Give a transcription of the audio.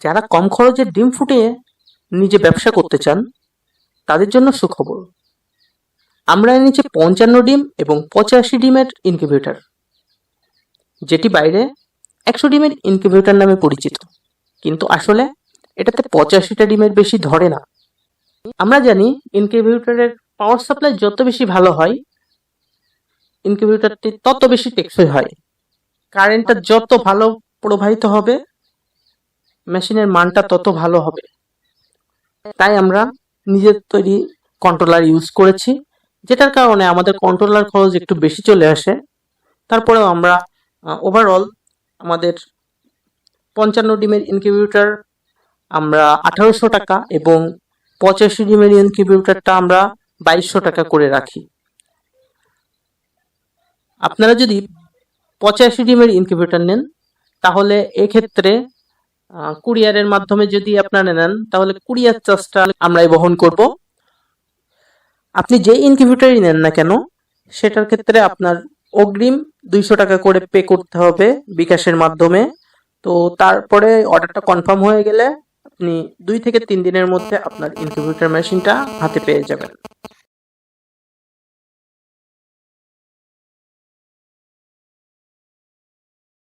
যারা কম খরচে ডিম ফুটিয়ে নিজে ব্যবসা করতে চান, তাদের জন্য সুখবর। আমরা এনেছি পঞ্চান্ন ডিম এবং পঁচাশি ডিমের ইনকিউবেটর যেটি বাইরে একশো ডিমের ইনকিউবেটর নামে পরিচিত। কিন্তু আসলে এটাতে পঁচাশিটা ডিমের বেশি ধরে না। আমরা জানি ইনকিউবেটরের পাওয়ার সাপ্লাই যত বেশি ভালো হয় ইনকিউবেটরটি তত বেশি টেকসই হয়। কারেন্টটা যত ভালো প্রবাহিত হবে মেশিনের মানটা তত ভালো হবে। তাই আমরা নিজের তৈরি কন্ট্রোলার ইউজ করেছি যেটার কারণে আমাদের কন্ট্রোলার খরচ একটু বেশি চলে আসে। তারপরেও আমরা ওভারঅল আমাদের পঞ্চান্ন ডিমের ইনকিউবেটর আমরা আঠারোশো টাকা এবং পঁচাশি ডিমের ইনকিউবেটরটা আমরা বাইশশো টাকা করে রাখি। আপনারা যদি পঁচাশি ডিমের ইনকিউবেটর নেন তাহলে এক্ষেত্রে কুরিয়ারের মাধ্যমে যদি আপনারা নেন, তাহলে কুরিয়ার চার্জটা আমরাই বহন করব। আপনি যে ইনকিউবেটরই নেন না কেন, সেটার ক্ষেত্রে আপনার অগ্রিম দুইশো টাকা করে পে করতে হবে বিকাশের মাধ্যমে। তো তারপরে অর্ডারটা কনফার্ম হয়ে গেলে আপনি দুই থেকে তিন দিনের মধ্যে আপনার ইনকিউবেটর মেশিনটা হাতে পেয়ে যাবেন।